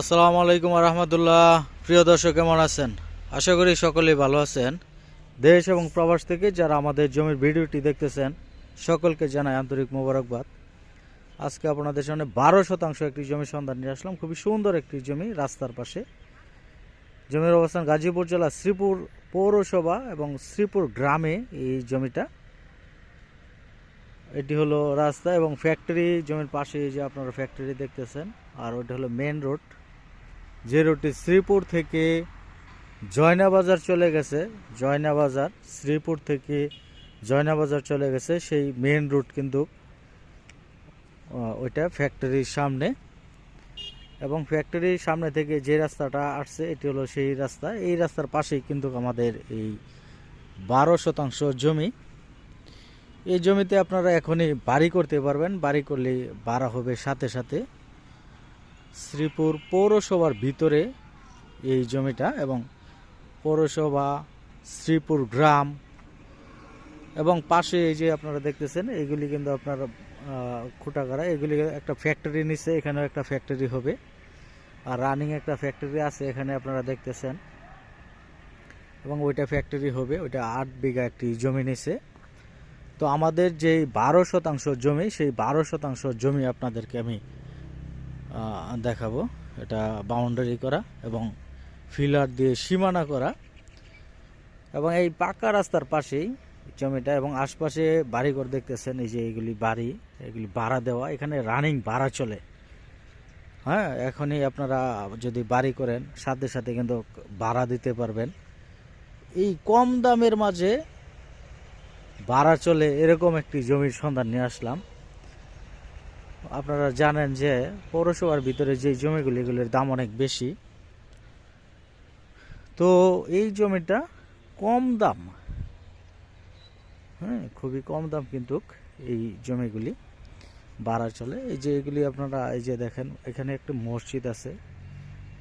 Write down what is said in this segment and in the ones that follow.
আসসালামু আলাইকুম রহমতুল্লাহ। প্রিয় দর্শক, কেমন আছেন? আশা করি সকলেই ভালো আছেন। দেশ এবং প্রবাস থেকে যারা আমাদের জমির ভিডিওটি দেখতেছেন, সকলকে জানাই আন্তরিক মোবারকবাদ। আজকে আপনাদের সামনে বারো শতাংশ একটি জমি সন্ধান নিয়ে আসলাম। খুবই সুন্দর একটি জমি রাস্তার পাশে। জমির অবস্থান গাজীপুর জেলা শ্রীপুর পৌরসভা এবং শ্রীপুর গ্রামে এই জমিটা। এটি হলো রাস্তা এবং ফ্যাক্টরি। জমির পাশে যে আপনারা ফ্যাক্টরি দেখতেছেন, আর ওটা হলো মেন রোড যে রোডটি শ্রীপুর থেকে জয়নাবাজার চলে গেছে জয়নাবাজার শ্রীপুর থেকে জয়নাবাজার চলে গেছে, সেই মেন রুট কিন্তু ওইটা ফ্যাক্টরির সামনে। এবং ফ্যাক্টরির সামনে থেকে যে রাস্তাটা আসছে, এটি হলো সেই রাস্তা। এই রাস্তার পাশেই কিন্তু আমাদের এই বারো শতাংশ জমি। এই জমিতে আপনারা এখনই বাড়ি করতে পারবেন। বাড়ি করলে বাড়া হবে সাথে সাথে। শ্রীপুর পৌরসভার ভিতরে এই জমিটা এবং পৌরসভা, শ্রীপুর গ্রাম এবং পাশে এই যে আপনারা দেখতেছেন, এগুলি কিন্তু আপনার খুঁটাগাড়া এগুলি একটা ফ্যাক্টরি নিচে, এখানেও একটা ফ্যাক্টরি হবে। আর রানিং একটা ফ্যাক্টরি আছে, এখানে আপনারা দেখতেছেন। এবং ওইটা ফ্যাক্টরি হবে, ওইটা আট বিঘা একটি জমি নিচে। তো আমাদের যে বারো শতাংশ জমি, সেই বারো শতাংশ জমি আপনাদেরকে আমি দেখাবো। এটা বাউন্ডারি করা এবং ফিলার দিয়ে সীমানা করা। এবং এই পাকা রাস্তার পাশেই জমিটা এবং আশপাশে বাড়িঘর দেখতেছেন, এই যে এগুলি বাড়ি, এগুলি ভাড়া দেওয়া। এখানে রানিং ভাড়া চলে। হ্যাঁ এখনই আপনারা যদি বাড়ি করেন, সাথে সাথে কিন্তু ভাড়া দিতে পারবেন। এই কম দামের মাঝে ভাড়া চলে এরকম একটি জমির সন্ধান নিয়ে আসলাম। আপনারা জানেন যে পৌরসভার ভিতরে যে জমিগুলি, এগুলির দাম অনেক বেশি। তো এই জমিটা কম দাম। হ্যাঁ খুবই কম দাম কিন্তু এই জমিগুলি বাড়া চলে। এই যে এগুলি আপনারা এই যে দেখেন, এখানে একটা মসজিদ আছে।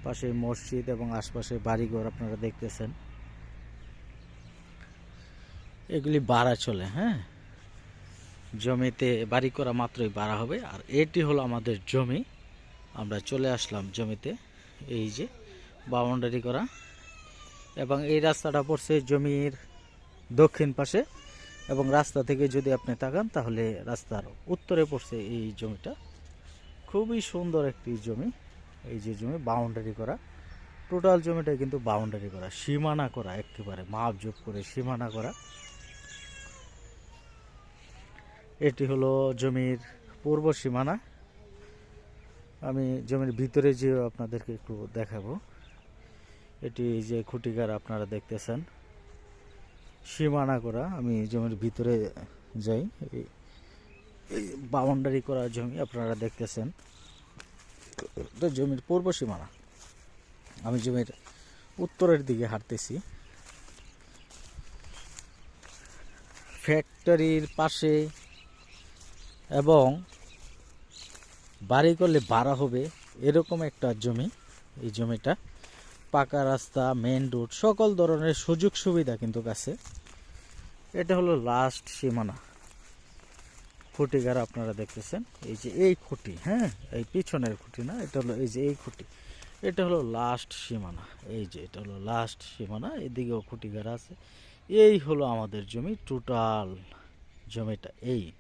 পাশে মসজিদ এবং আশপাশে বাড়িঘর আপনারা দেখতেছেন। এগুলি বাড়া চলে হ্যাঁ। জমিতে বাড়ি করা মাত্রই বাড়া হবে। আর এটি হলো আমাদের জমি। আমরা চলে আসলাম জমিতে। এই যে, বাউন্ডারি করা। এবং এই রাস্তাটা পড়ছে জমির দক্ষিণ পাশে। এবং রাস্তা থেকে যদি আপনি তাকান, তাহলে রাস্তার উত্তরে পড়ছে এই জমিটা। খুবই সুন্দর একটি জমি। এই যে জমি, বাউন্ডারি করা। টোটাল জমিটা কিন্তু বাউন্ডারি করা। সীমানা করা, একেবারে মাপ যোগ করে সীমানা করা। এটি হলো জমির পূর্ব সীমানা। আমি জমির ভিতরে যে আপনাদেরকে একটু দেখাবো। এটি যে খুঁটিকার আপনারা দেখতেছেন। সীমানা করা, আমি জমির ভিতরে যাই। বাউন্ডারি করা জমি আপনারা দেখতেছেন। এটা জমির পূর্ব সীমানা। আমি জমির উত্তরের দিকে হাঁটতেছি। ফ্যাক্টরির পাশে এবং বাড়ি করলে ভাড়া হবে এরকম একটা জমি, এই জমিটা। পাকা রাস্তা মেন রোড সকল ধরনের সুযোগ সুবিধা কিন্তু কাছে এটা হলো লাস্ট সীমানা। খুঁটিগার আপনারা দেখতেছেন। এই যে এই খুঁটি হ্যাঁ? এই পিছনের খুঁটি না? এটা হলো এই যে এই খুঁটি। এটা হলো লাস্ট সীমানা। এই যে এটা হলো লাস্ট সীমানা। এদিকেও খুঁটিগার আছে। এই হলো আমাদের জমি টোটাল জমিটা। এই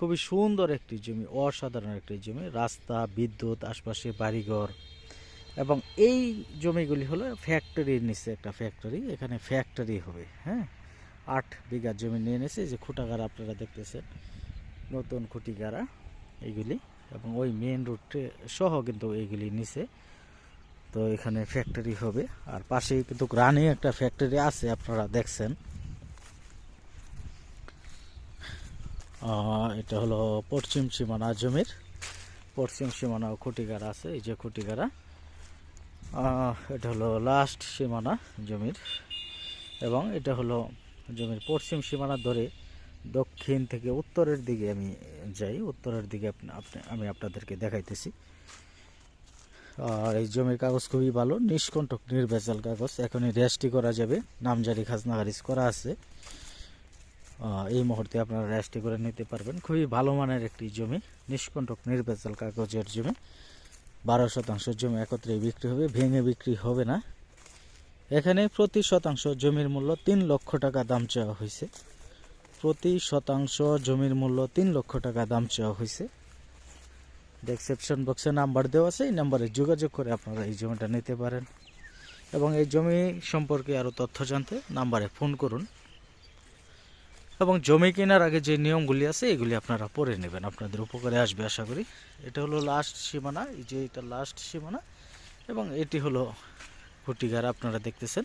খুবই সুন্দর একটি জমি, অসাধারণ একটি জমি, রাস্তা, বিদ্যুৎ, আশপাশে বাড়িঘর। এবং এই জমিগুলি হলো ফ্যাক্টরির নিচে একটা ফ্যাক্টরি, এখানে ফ্যাক্টরি হবে হ্যাঁ? আট বিঘা জমি নিয়ে নিয়েছে যে খুঁটাগাড়া আপনারা দেখতেছেন, নতুন খুঁটিগাড়া এইগুলি এবং ওই মেন রুটে সহ কিন্তু এইগুলি নিচে। তো এখানে ফ্যাক্টরি হবে, আর পাশেই কিন্তু রানিং একটা ফ্যাক্টরি আছে, আপনারা দেখছেন। এটা হলো পশ্চিম সীমানা জমির, পশ্চিম সীমানা খুঁটিগাড়া আছে, এই যে খুঁটিগাড়া। এটা হলো লাস্ট সীমানা জমির এবং এটা হলো জমির পশ্চিম সীমানা ধরে দক্ষিণ থেকে উত্তরের দিকে আমি যাই, উত্তরের দিকে আমি আপনাদেরকে দেখাইতেছি। আর এই জমির কাগজ খুবই ভালো, নিষ্কণ্টক নির্ভেজাল কাগজ, এখনই রেজিস্ট্রি করা যাবে। নামজারি খাজনা খারিজ করা আছে। এই মুহূর্তে আপনারা রেজিস্ট্রি করে নিতে পারবেন। খুবই ভালো মানের একটি জমি, নিষ্কণ্টক নির্ভেজাল কাগজের জমি। বারো শতাংশ জমি একত্রে বিক্রি হবে, ভেঙে বিক্রি হবে না। এখানে প্রতি শতাংশ জমির মূল্য তিন লক্ষ টাকা দাম চাওয়া হয়েছে। প্রতি শতাংশ জমির মূল্য তিন লক্ষ টাকা দাম চাওয়া হয়েছে। ডেসক্রিপশন বক্সে নাম্বার দেওয়া আছে, এই নাম্বারে যোগাযোগ করে আপনারা এই জমিটা নিতে পারেন। এবং এই জমি সম্পর্কে আরও তথ্য জানতে নাম্বারে ফোন করুন। এবং জমি কেনার আগে যে নিয়মগুলি আছে, এগুলি আপনারা পড়ে নেবেন। আপনাদের উপকারে আসবে, আশা করি। এটা হলো লাস্ট সীমানা, এই যে এটা লাস্ট সীমানা, এবং এটি হলো কুটিঘার আপনারা দেখতেছেন।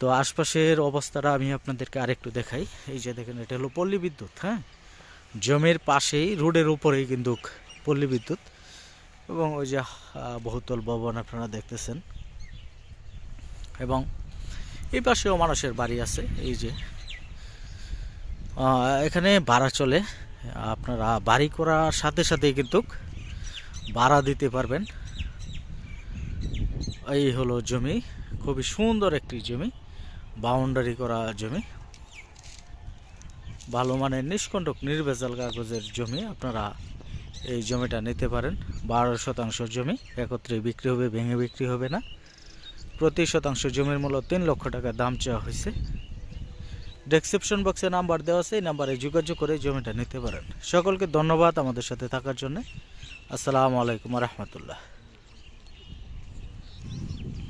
তো আশপাশের অবস্থাটা আমি আপনাদেরকে আরেকটু দেখাই। এই যে দেখেন, এটা হলো পল্লী বিদ্যুৎ হ্যাঁ? জমির পাশেই, রোডের উপরেই কিন্তু পল্লী বিদ্যুৎ এবং ওই যে বহুতল ভবন আপনারা দেখতেছেন। এবং এই পাশেও মানুষের বাড়ি আছে, এই যে। এখানে ভাড়া চলে। আপনারা বাড়ি করার সাথে সাথে কিন্তু ভাড়া দিতে পারবেন। এই হলো জমি, খুবই সুন্দর একটি জমি বাউন্ডারি করা জমি। ভালো মানের নিষ্কণ্টক নির্ভেজাল কাগজের জমি আপনারা এই জমিটা নিতে পারেন। বারো শতাংশ জমি একত্রে বিক্রি হবে, ভেঙে বিক্রি হবে না। প্রতি শতাংশ জমির মূল্য তিন লক্ষ টাকা দাম চাওয়া হয়েছে। ডেসক্রিপশন বক্সে নাম্বার দেওয়া আছে, এই নাম্বারে যোগাযোগ করে জমিটা নিতে পারেন। সকলকে ধন্যবাদ আমাদের সাথে থাকার জন্য। আসসালামু আলাইকুম রহমতুল্লাহ।